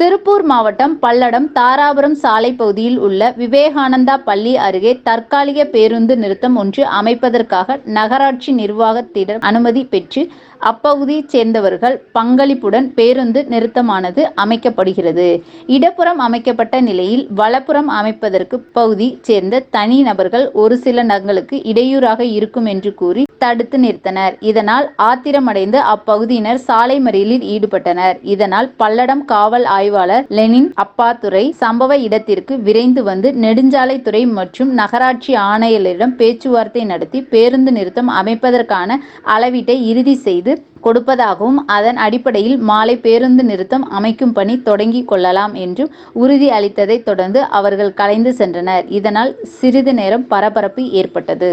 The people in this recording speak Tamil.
திருப்பூர் மாவட்டம் பல்லடம் தாராபுரம் சாலை பகுதியில் உள்ள விவேகானந்தா பள்ளி அருகே தற்காலிக பேருந்து நிறுத்தம் ஒன்று அமைப்பதற்காக நகராட்சி நிர்வாகத்திடம் அனுமதி பெற்று அப்பகுதியைச் சேர்ந்தவர்கள் பங்களிப்புடன் பேருந்து நிறுத்தமானது அமைக்கப்படுகிறது. இடப்புறம் அமைக்கப்பட்ட நிலையில் வலப்புறம் அமைப்பதற்கு பகுதி சேர்ந்த தனி நபர்கள் ஒரு சில நகங்களுக்கு இடையூறாக இருக்கும் என்று கூறி தடுத்து நிறுத்தனர். இதனால் ஆத்திரமடைந்த அப்பகுதியினர் சாலை மறியலில் ஈடுபட்டனர். இதனால் பல்லடம் காவல் ஆய்வு ஆய்வாளர் லெனின் அப்பாத்துரை சம்பவ இடத்திற்கு விரைந்து வந்து நெடுஞ்சாலைத்துறை மற்றும் நகராட்சி ஆணையரிடம் பேச்சுவார்த்தை நடத்தி பேருந்து நிறுத்தம் அமைப்பதற்கான அளவீட்டை இறுதி செய்து கொடுப்பதாகவும் அதன் அடிப்படையில் மாலை பேருந்து நிறுத்தம் அமைக்கும் பணி தொடங்கி கொள்ளலாம் என்றும் உறுதி அளித்ததைத் தொடர்ந்து அவர்கள் கலைந்து சென்றனர். இதனால் சிறிது நேரம் பரபரப்பு ஏற்பட்டது.